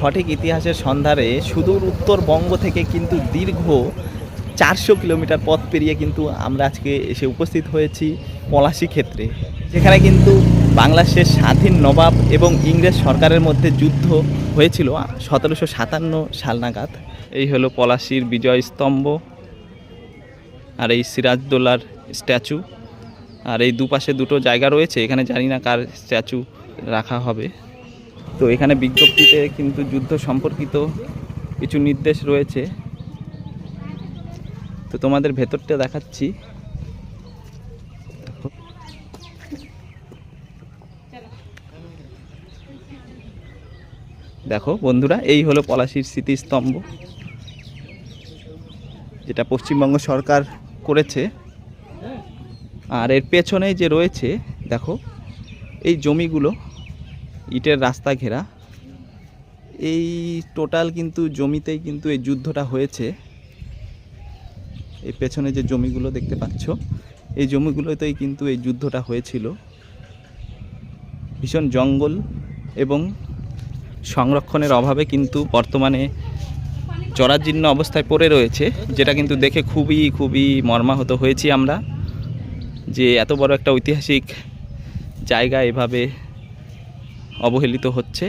সঠিক ইতিহাসের সন্ধানে সুদূর উত্তরবঙ্গ থেকে কিন্তু দীর্ঘ চারশো কিলোমিটার পথ পেরিয়ে কিন্তু আমরা আজকে এসে উপস্থিত হয়েছি পলাশি ক্ষেত্রে। যেখানে কিন্তু বাংলাদেশের স্বাধীন নবাব এবং ইংরেজ সরকারের মধ্যে যুদ্ধ হয়েছিল সতেরোশো সাতান্ন সাল নাগাদ। এই হলো পলাশির বিজয় স্তম্ভ আর এই সিরাজদৌলার স্ট্যাচু। আর এই দুপাশে দুটো জায়গা রয়েছে, এখানে জানি না কার স্ট্যাচু রাখা হবে। তো এখানে বিজ্ঞপ্তিতে কিন্তু যুদ্ধ সম্পর্কিত কিছু নির্দেশ রয়েছে। তো তোমাদের ভেতরটা দেখাচ্ছি। দেখো। বন্ধুরা, এই হলো পলাশির স্মৃতিস্তম্ভ। যেটা পশ্চিমবঙ্গ সরকার করেছে। আর এর পেছনে যে রয়েছে, দেখো, এই জমিগুলো ইটের রাস্তা ঘেরা। এই টোটাল কিন্তু জমিতেই কিন্তু এই যুদ্ধটা হয়েছে। এই পেছনে যে জমিগুলো দেখতে পাচ্ছ, এই জমিগুলোতেই কিন্তু এই যুদ্ধটা হয়েছিল। ভীষণ জঙ্গল এবং সংরক্ষণের অভাবে কিন্তু বর্তমানে জরাজীর্ণ অবস্থায় পড়ে রয়েছে, যেটা কিন্তু দেখে খুবই খুবই মর্মাহত হয়েছি আমরা। যে এত বড় একটা ঐতিহাসিক জায়গা এভাবে অবহেলিত হচ্ছে।